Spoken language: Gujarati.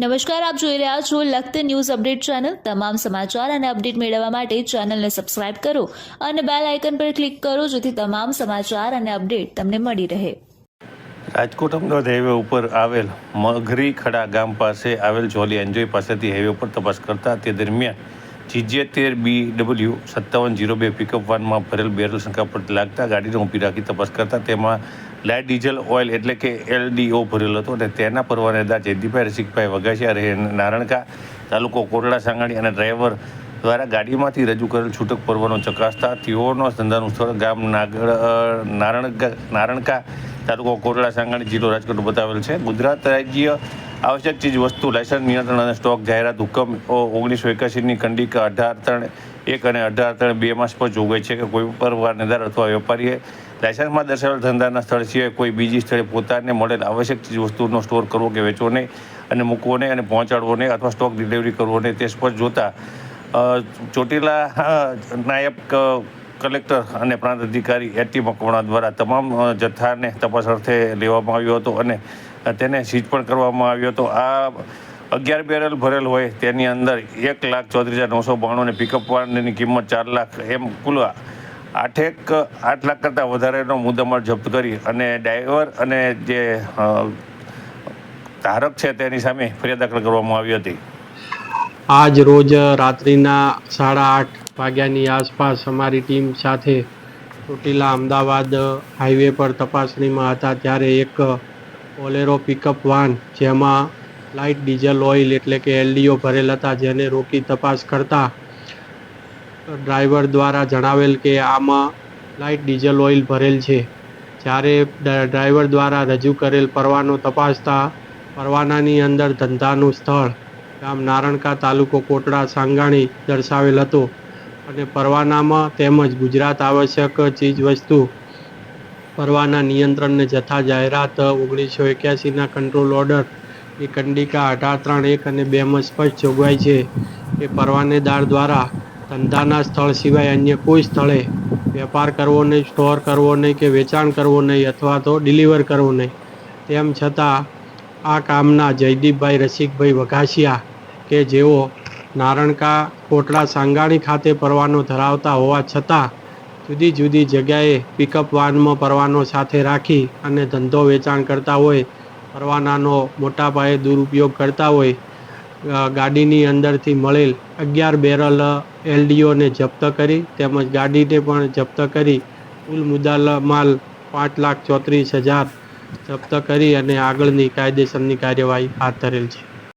નમસ્કાર, આપ જોઈ રહ્યા છો લખત ન્યૂઝ અપડેટ ચેનલ. તમામ સમાચાર અને અપડેટ મેળવવા માટે ચેનલને સબસ્ક્રાઇબ કરો અને બેલ આઇકન પર ક્લિક કરો જેથી તમામ સમાચાર અને અપડેટ તમને મળી રહે. રાજકોટ, અમદાવાદ હાઈવે ઉપર આવેલ મઘરી ખડા ગામ પાસે આવેલ જોલી એન્જોય પાસેથી હાઈવે ઉપર તપાસ કરતા તે દરમિયાન જીજે તેર બી ડબલ્યુ સત્તાવન જીરો બે પિકઅપ વાનમાં ભરેલ બેરલ શંકાસ્પદ લાગતા ગાડીને ઊભી રાખી તપાસ કરતા તેમાં લાઇટ ડીઝલ ઓઇલ એટલે કે એલડીઓ ભરેલો હતો અને તેના પરવાનેદાર જયદીપભાઈ રસિકભાઈ વઘાસિયા રહે નારણકા તાલુકો કોરડા, સાંગાણી અને ડ્રાઈવર દ્વારા ગાડીમાંથી રજૂ કરેલ છૂટક પરવાનો ચકાસતા તેઓનો ધંધાનું સ્થળ ગામ નાગ નારણકા નારણકા તાલુકો કોરડા સાંગાણી જિલ્લો રાજકોટ બતાવેલ છે. ગુજરાત રાજ્ય આવશ્યક ચીજ વસ્તુ લાયસન્સ નિયંત્રણ અને સ્ટોક જાહેરાત હુકમ ઓગણીસો એકાસીની ખંડિકા અઢાર ત્રણ એક અને અઢાર ત્રણ બેમાં પર જોગવાઈ છે કે કોઈ પરવાનેદાર અથવા વેપારીએ લાયસન્સમાં દર્શાવેલ ધંધાના સ્થળ સિવાય કોઈ બીજી સ્થળે પોતાને મળેલ આવશ્યક ચીજ વસ્તુનો સ્ટોર કરવો કે વેચવો નહીં અને મૂકવો નહીં અને પહોંચાડવો નહીં અથવા સ્ટોક ડિલિવરી કરવો નહીં તે સ્પષ્ટ જોતા ચોટીલા અ, નાયબ ક- કલેક્ટર અને પ્રાંત અધિકારી એટી મકવાણા દ્વારા તમામ જથ્થાને તપાસ અર્થે લેવામાં આવ્યો હતો અને તેને સીઝ પણ કરવામાં આવ્યો હતો. આ અગિયાર બેરલ ભરેલ હોય તેની અંદર એક લાખ ચોત્રીસ હજાર નવસો બાણું પિકઅપ વાનની કિંમત ચાર લાખ એમ કુલ આઠેક, આઠ લાખ કરતાં વધારેનો મુદ્દામાલ જપ્ત કરી અને ડ્રાઈવર અને જે ધારક છે તેની સામે ફરિયાદ દાખલ કરવામાં આવી હતી. આજ રોજ રાત્રિના સાડા આઠ વાગ્યાની આસપાસ અમારી ટીમ સાથે ચોટીલા અમદાવાદ હાઈવે પર તપાસણીમાં હતા. ત્યારે એક બોલેરો પિકઅપ વાન, જેમાં લાઇટ ડીઝલ ઓઇલ એટલે કે એલડીઓ ભરેલ હતા, જેને રોકી તપાસ કરતા ડ્રાઈવર દ્વારા જણાવેલ કે આમાં લાઇટ ડીઝલ ઓઇલ ભરેલ છે. જ્યારે ડ્રાઈવર દ્વારા રજૂ કરેલ પરવાનો તપાસતા પરવાનાની અંદર ધંધાનું સ્થળ ગામ નારણકા તાલુકો કોટડા સાંગાણી દર્શાવેલ હતો. અને પરવાનામાં તેમજ ગુજરાત આવશ્યક ચીજ વસ્તુ પરવાના નિયંત્રણને જથ્થા જાહેરાત ઓગણીસો એક્યાસીના કંટ્રોલ ઓર્ડર એ કંડિકા અઢાર ત્રણ એક અને બેમાં સ્પષ્ટ જોગવાઈ છે કે પરવાનેદાર દ્વારા ધંધાના સ્થળ સિવાય અન્ય કોઈ સ્થળે વેપાર કરવો નહીં સ્ટોર કરવો નહીં કે વેચાણ કરવું નહીં અથવા તો ડિલિવર કરવું નહીં. તેમ છતાં આ કામના જયદીપભાઈ રસિકભાઈ વઘાસિયા કે જેઓ નારણકા કોટડા સાંગાણી ખાતે પરવાનો ધરાવતા હોવા છતાં જુદી જુદી જગ્યાએ પિકઅપ વાનમાં પરવાનો સાથે રાખી અને ધંધો વેચાણ કરતા હોય, પરવાનાનો મોટા પાયે દુરુપયોગ કરતા હોય ગાડીની અંદરથી મળેલ અગિયાર બેરલ એલડીઓને જપ્ત કરી તેમજ ગાડીને પણ જપ્ત કરી કુલ મુદ્દાલ માલ પાંચ લાખ ચોત્રીસ હજાર જપ્ત કરી અને આગળની કાયદેસરની કાર્યવાહી હાથ ધરેલ છે.